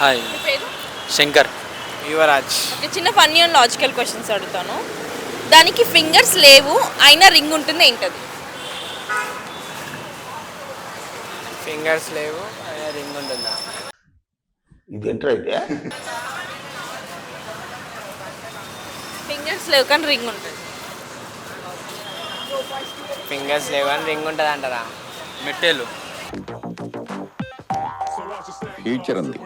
Hi. Shankar. Yuvraj. చిన్న funny and logical questions అడుగుతాను. దానికి ఫింగర్స్ లేవు అయినా రింగ్ ఉంటుంది ఏంటది? ఫింగర్స్ లేవు అయినా రింగ్ ఉంటుందా? ఇదేంట్రా అయితే? ఫింగర్స్ లేవు కానీ రింగ్ ఉంటుంది. ఫింగర్స్ లేవు అని రింగ్ ఉంటుంది అంటారా? మెట్టేలు. ఫ్యూచర్ ఉంది.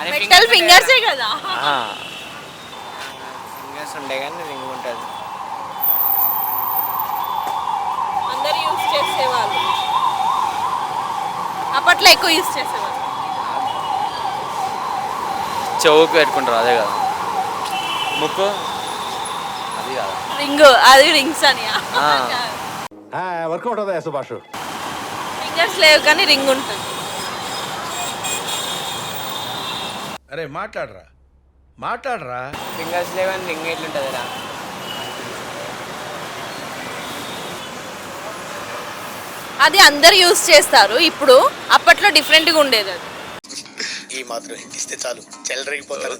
మెటల్ ఫింగర్సే కదా. ఫింగర్స్ ఉండే కానీ రింగ్ ఉంటుంది. అందరు యూజ్ చేసేవాళ్ళు. అప్పట్లో ఎక్కువ యూజ్ చేసేవాళ్ళు. చెవుకు పెట్టుకుంటారు అదే కదా. ముక్కు? అది కాదు. రింగ్ అది రింగ్స్ అని. ఆ. వర్కౌట్ అవుదా సుభాష్? ఫింగర్స్ లేవు కానీ రింగ్ ఉంటుంది. అరే మాట్లాడరా. మాట్లాడరా. ఫింగర్స్ లేవు అని రింగ్ ఎట్లుంటుంది రా అది అందరు యూజ్ చేస్తారు. ఇప్పుడు అప్పట్లో డిఫరెంట్గా ఉండేది అది. ఈ మాత్రం ఇస్తే చాలు. చెల్లరగిపోతారు.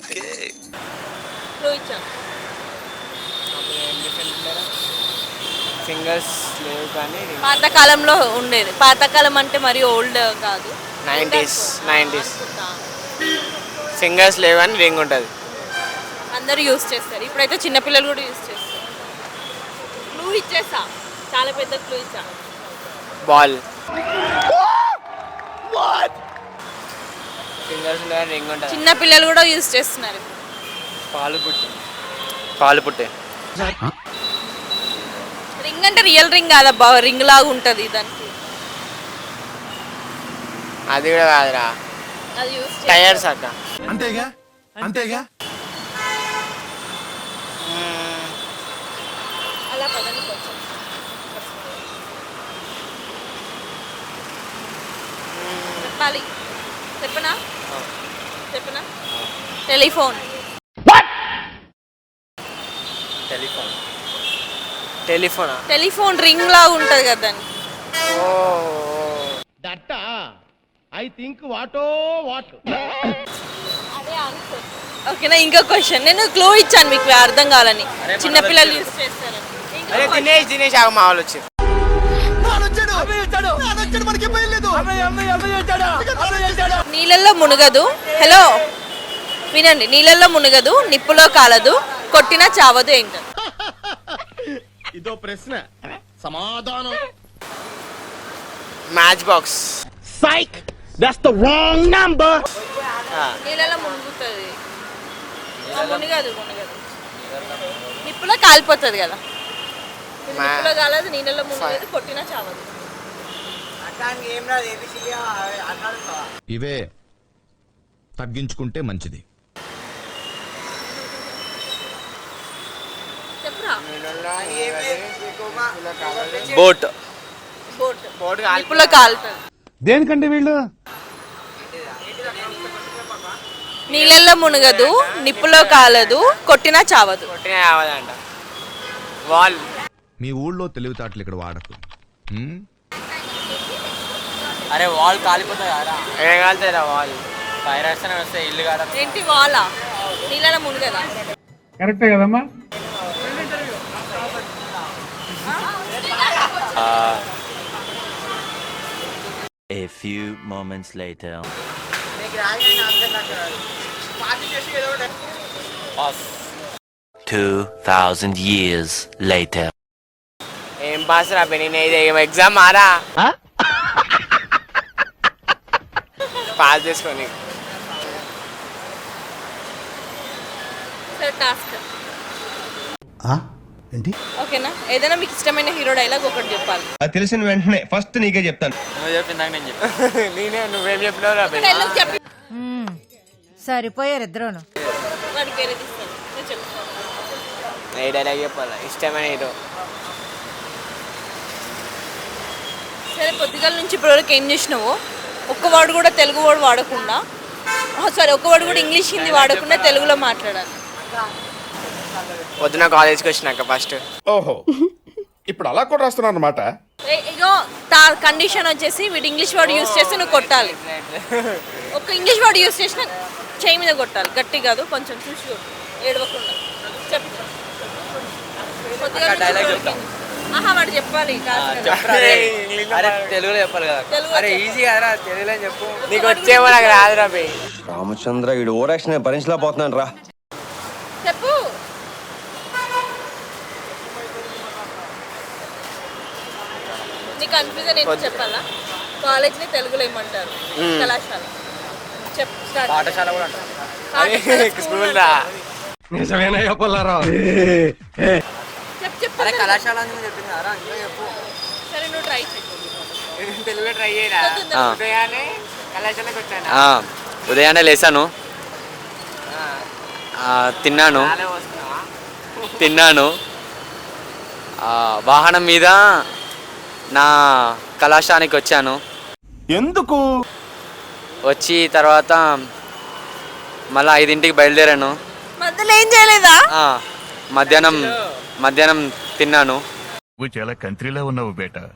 ఫింగర్స్ లేవు కానీ పాతకాలంలో ఉండేది. పాతకాలం అంటే మరి ఓల్డ్ కాదు. Nineties nineties. ఫింగర్స్ లేవు అని రింగ్ ఉంటుంది. అందరూ యూజ్ చేస్తారు. ఇప్పుడైతే చిన్నపిల్లలు కూడా యూజ్ చేస్తారు. క్లూ ఇచ్చేసా? చాలా పెద్ద క్లూ ఇచ్చా. బాల్ అని రింగ్ ఉంటుంది. చిన్న పిల్లలు కూడా యూజ్ చేస్తున్నారు. పాలు పుట్టి. పాలు పుట్టే. రింగ్ అంటే రియల్ రింగ్ కాదబ్బా రింగ్ లాగా ఉంటుంది దానికి. అది కూడా కాదురా. అది టైర్స్ అక్క. అంతేగా? అంతేగా? అలా పదండి కొంచెం. చెప్పాలి. చెప్పనా? చెప్పనా? టెలిఫోన్. టెలిఫోన్. టెలిఫోనా? టెలిఫోన్ రింగ్ లాగా ఉంటుంది కదా ఓ. That I think what what. ఓకేనా ఇంకో క్వశ్చన్ నేను క్లూ ఇచ్చాను మీకు అర్థం కావాలని. చిన్నపిల్లలు యూజ్ చేస్తారని. ఇంకో అరే దినేష్ ఆగు మా వాళ్ళు వచ్చి నీళ్ళల్లో మునగదు. హలో వినండి నీళ్ళల్లో మునగదు నిప్పులో కాలదు కొట్టినా చావదు ఏంటో. ఇదో ప్రశ్న. సమాధానం. మ్యాచ్ బాక్స్ సైక్ దట్స్ ద రాంగ్ నంబర్ నీళ్ళలో మునుగుతుంది. ఆ, మునగదు మునగదు. నిప్పులో కాలిపోతుంది కదా. నిప్పులో కాలదు నీళ్ళలో మునగదు కొట్టినా చావదు. ఇవే తగ్గించుకుంటే మంచిది. చెప్పురా. బోట్. బోట్. నిప్పులో కాలుతుంది. దేనికండి వీళ్ళు? నీళ్ళల్లో మునగదు నిప్పులో కాలదు కొట్టినా చావదు. కొట్టిన కావదంట వాల్ మీ ఊళ్ళో తెలివితేటలు ఇక్కడ వాడకు. ఉమ్? అరే వాల్ కాలిపోతుంది కదా. ఏం కాలుతుందిరా వాల్ ఫైర్ వేస్తేనే వస్తే ఇల్లు కాదా ఏంటి వాలా నీళ్ళలో మునగదా? కరెక్టే కదమ్మా. A few moments later. Of 2,000 years later. ఏం పాస్ రా పెని ఇది ఏం ఎగ్జామ్ మారా పాస్ చేసుకొని సరే టాస్క్ ఏంటి? ఓకేనా? ఏదైనా మీకు ఇష్టమైన హీరో డైలాగ్ ఒకటి చెప్పాలి. అది తెలిసిన వెంటనే ఫస్ట్ నీకే చెప్తాను. నువ్వు చెప్పిందాక నేను చెప్పాను. నేనే నువ్వేం చెప్పినావు రా పెని డైలాగ్ చెప్పి సరిపోయారు ఇద్దరును. వాడికి వేరే తీస్తాను నువ్వు చెప్పు. ఏ డైలాగ్ చెప్పాలా? ఇష్టమైన హీరో. సరే పొద్దుగల నుంచి ఇప్పటివరకు ఏం చేసినావు ఒక్క వాడు కూడా తెలుగు వాడు వాడకుండా సరే ఒక్క వాడు కూడా ఇంగ్లీష్ హిందీ వాడకుండా తెలుగులో మాట్లాడాలి. పొద్దున కాలేజ్కి వచ్చినాక ఫస్ట్. ఓహో. ఇప్పుడు అలా కూడా రాస్తున్నాను అనమాట ఏ, ఇగో తా కండిషన్ వచ్చేసి వీడు ఇంగ్లీష్ వర్డ్ యూస్ చేస్తే నువ్వు కొట్టాలి. ఒక ఇంగ్లీష్ వర్డ్ యూస్ చేసిన చేయి మీద కొట్టాలి. గట్టి కాదు కొంచెం చూసి కొట్టు. ఏడవకుండా. చెప్పు. కొద్దిగా డైలాగ్ నుంచి చెప్తాం. ఆహా వాడు చెప్పాలి కాదు కదా. చెప్పరా అరే అరే తెలుగులో చెప్పాలి కదా. తెలుగు అరే ఈజీ కదా తెలుగులో చెప్పు. నీకు వచ్చేమో నాకు రాదురా బే. రామచంద్ర ఈ ఓరాక్షన్ భరించలేకపోతున్నాను రా చెప్పు నీ కన్ఫ్యూజన్ ఏంటో చెప్పాలా? కాలేజ్ని తెలుగులో ఏమంటారు కళాశాల. చెప్పు స్టార్ట్. పాఠశాల కూడా అంటారు. నిజమేనా చెప్పు చెప్పు. అరే కళాశాల అని చెప్పింది కదా ఇంకా చెప్పు. సరే నువ్వు ట్రై చెయ్యి. తెలుగులో ట్రై చేయరా చదువుతుందా? ఉదయాన్నే కళాశాలకు వచ్చాను? ఆ, ఉదయాన్నే లేచాను ఆ, తిన్నాను. తిన్నాను. ఆ, వాహనం మీద నా కళాశానికి వచ్చాను. ఎందుకు? వచ్చి తర్వాత మళ్ళీ ఐదింటికి బయలుదేరాను. మధ్యలో ఏం చేయలేదా? ఆ, మధ్యాహ్నం మధ్యాహ్నం తిన్నాను. నువ్వు చాలా కంట్రీలో ఉన్నావు బేటా.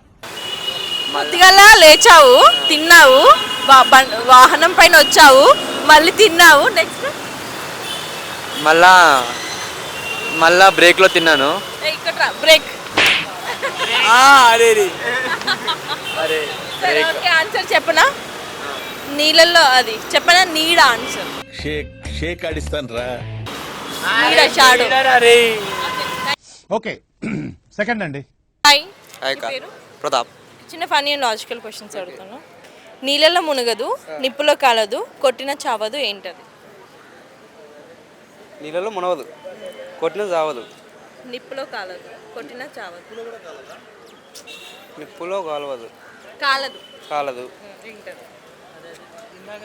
పొద్దుగల లేచావు తిన్నావు వా- బం- వాహనం పైన వచ్చావు మళ్ళీ తిన్నావు నెక్స్ట్ మళ్ళా మళ్ళా బ్రేక్లో తిన్నాను. ఇక్కడ బ్రేక్ అరే రే అరే సరే ఓకే ఆన్సర్ చెప్పనా? నీళ్ళల్లో అది చెప్పనా? నీడ ఆన్సర్. షేక్ షేక్ ఆడిస్తాను రా నీడ షాడో అరే ఓకే సెకండ్ అండి. హాయ్. పేరు? ప్రతాప్. చిన్న ఫనీ అండ్ లాజికల్ క్వశ్చన్స్ అడుగుతాను నీళ్ళల్లో మునగదు నిప్పులో కాలదు కొట్టిన చావదు ఏంటది? నీళ్ళలో మునవదు కొట్టిన చావదు. నిప్పులో కాలదు. కొట్టిన చావదు. నిప్పులో కాలవదు. కాలదు. కాలదు.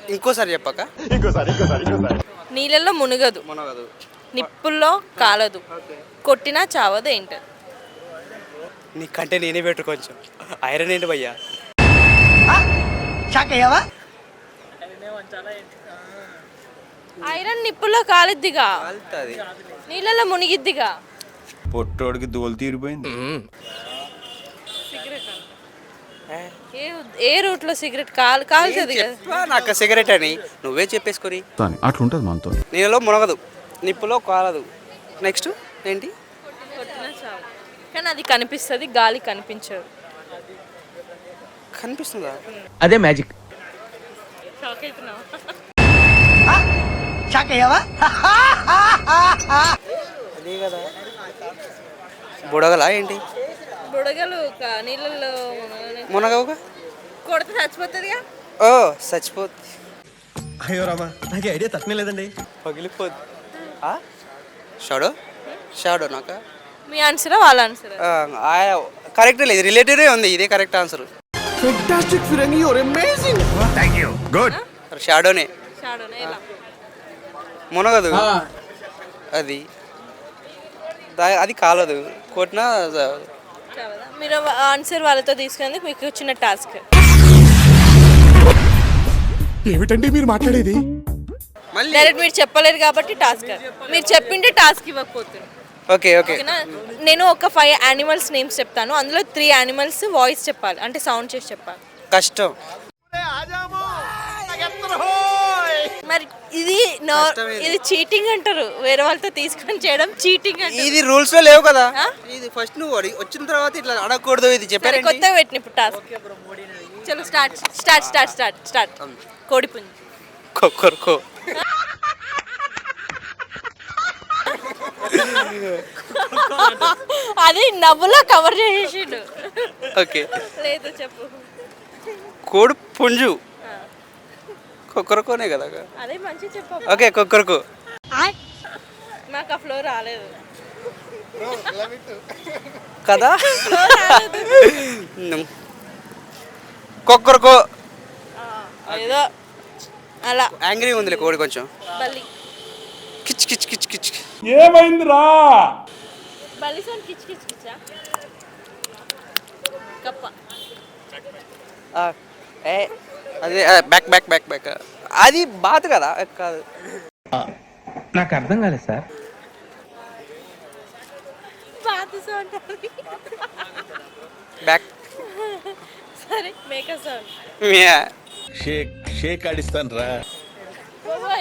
ఇంకోసారి చెప్పాక. నీళ్ళల్లో మునగదు. మునగదు. నిప్పుల్లో కాలదు. కొట్టినా చావదు ఏంటది? నీకంటే నేనే పెట్టు కొంచెం. ఐరన్ ఏంటి భయ్యా? ఐరన్ నిప్పుల్లో కాలిద్దిగా. కాలుతుంది. నీళ్ళల్లో మునిగిద్దిగా. పొట్టోడికి దోలు తీరిపోయింది. సిగరెట్ ఏ ఏ రూట్లో సిగరెట్ కాల్ కాలుతుంది కదా. నాకు సిగరెట్ అని? నువ్వే చెప్పేసుకొని. అట్లుంటది మనతో. నీళ్ళలో మునగదు. నిప్పులో కాలదు. నెక్స్ట్ ఏంటి? కానీ అది కనిపిస్తుంది గాలి కనిపించదు. కనిపిస్తుందా? అదే మ్యాజిక్. షాక్ అవుతున్నావా అదే కదా. బుడగలా ఏంటి? బుడగలు క- నీళ్ళల్లో మునగవుగా? కొడితే చచ్చిపోతుందిగా? ఓ చచ్చిపోద్ది అయ్యో రామా నాకు ఐడియా తక్కువ లేదండి. పగిలిపోద్ది షాడో? షాడో నాక? మీ ఆన్సరా వాళ్ళ ఆన్సరా? కరెక్ట్ లేదు రిలేటెడే ఉంది ఇదే కరెక్ట్ ఆన్సర్. గుడ్ షాడోనే. షాడోనా ఎలా? మునగదు. అది. అది కాలదు. కొట్టినా మీరు ఆన్సర్ వాళ్ళతో తీసుకునేందుకు మీకు చిన్న టాస్క్. ఏమిటండి మీరు మాట్లాడేది? మళ్ళీ డైరెక్ట్ మీరు చెప్పలేరు కాబట్టి టాస్క్. మీరు చెప్పింటే టాస్క్ ఇవ్వకపోతుంది ఓకే ఓకే. ఓకేనా? నేను ఒక ఫైవ్ యానిమల్స్ నేమ్స్ చెప్తాను. అందులో త్రీ యానిమల్స్ వాయిస్ చెప్పాలి. అంటే సౌండ్ చేసి చెప్పాలి. కష్టం. ఇది నో ఇది. చీటింగ్ అంటారు. వేరే వాళ్ళతో తీసుకొని చేయడం చీటింగ్ అంటారు. ఇది రూల్స్లో లేవు కదా? ఇది ఫస్ట్ నువ్వు వచ్చిన తర్వాత ఇట్లా అడగకూడదు ఇది సరే చెప్పారండి కొత్తగా పెట్టిన ఇప్పుడు టాస్క్ చలో start start start start start కోడిపుంజి కొక్కరుకో అది నవ్వులో కవర్ చేసేసిండు. ఓకే. లేదు చెప్పు. కోడి పుంజు. కొక్కరుకోనే కదా అదే మంచి చెప్పు ఓకే కొక్కరుకో మాకు ఆ ఫ్లో రాలేదు. కదా? కొక్కరుకో ఏదో అలా. యాంగ్రీ ఉందిలే కోడి కొంచెం. బల్లి. కిచ్ కిచ్ కిచ్ కిచ్ బల్లి సౌండ్ కిచ్ కిచ్ కిచ్చా? కప్ప. ఆ, ఏ అదే బ్యాక్ బ్యాక్ బ్యాక్ బ్యాక్ అది బాత్ కదా కాదు. నాకు అర్థం కాలేదు సార్. బ్యాక్ సరే మేక సౌండ్ మ్యా షేక్ షేక్ ఆడిస్తాను రా.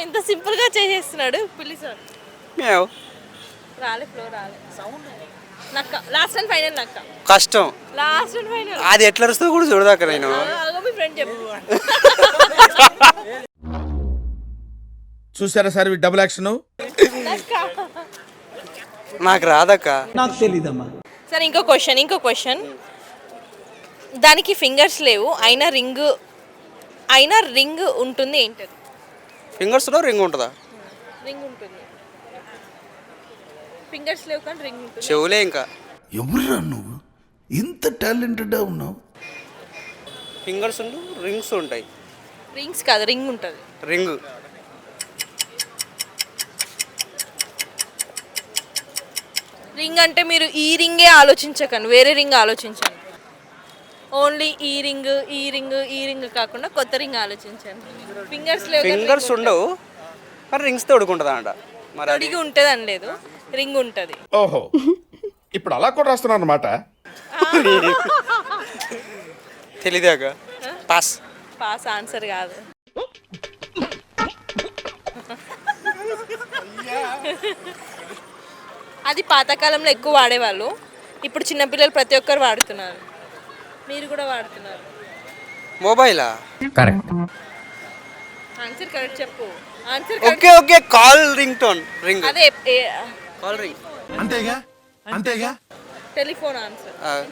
ఎంత సింపుల్గా చేసేస్తున్నాడు పిల్లి సౌండ్ మ్యావ్ రాలే ఫ్లో రాలే. సౌండ్ నక్క లాస్ట్ అండ్ ఫైనల్ నక్క. కష్టం. లాస్ట్ అండ్ ఫైనల్ అది ఎట్లా వస్తుందో కూడా చూడదాక నేను. చెప్పు చూసారా సార్ డబుల్ యాక్షన్ నాకు రాదక్క. సరే ఇంకో క్వశ్చన్ ఇంకో క్వశ్చన్ దానికి ఫింగర్స్ లేవు అయినా రింగ్ అయినా రింగ్ ఉంటుంది ఏంటది ఫింగర్స్లో రింగ్ ఉంటుందా? రింగ్ ఉంటుంది. ఫింగర్స్ లేవు కానీ రింగ్ ఉంటుంది. చెవులే ఇంకా. ఎవరురా నువ్వు? ఇంత టాలెంటెడ్ ఉన్నావు. ఫింగర్స్ ఉండు రింగ్స్ ఉంటాయి. రింగ్స్ కాదు రింగ్ ఉంటుంది. రింగ్. రింగ్ అంటే మీరు ఈ రింగే ఆలోచించకండి వేరే రింగ్ ఆలోచించండి. ఓన్లీ ఈ రింగ్ ఈ రింగ్ ఈ రింగ్ కాకుండా కొత్త రింగ్ ఆలోచించండి. ఫింగర్స్ లేవు ఫింగర్స్ ఉండవు. కానీ రింగ్స్ తోడుకుంటుందా అంట? మరి అది. తొడిగి ఉంటుంది అని లేదు రింగ్ ఉంటుంది. ఓహో. ఇప్పుడు అలా కూడా రాస్తున్నాను అనమాట తెలియదాక పాస్ పాస్ ఆన్సర్ కాదు. అది పాతకాలంలో ఎక్కువ వాడేవాళ్ళు. ఇప్పుడు చిన్నపిల్లలు ప్రతి ఒక్కరు వాడుతున్నారు. మీరు కూడా వాడుతున్నారు. మొబైలా కరెక్ట్ ఆన్సర్ కరెక్ట్ చెప్పు. Answer okay okay call ring tone ring అదే కాల్ రింగ్ అంతేగా? అంతేగా? Telephone answer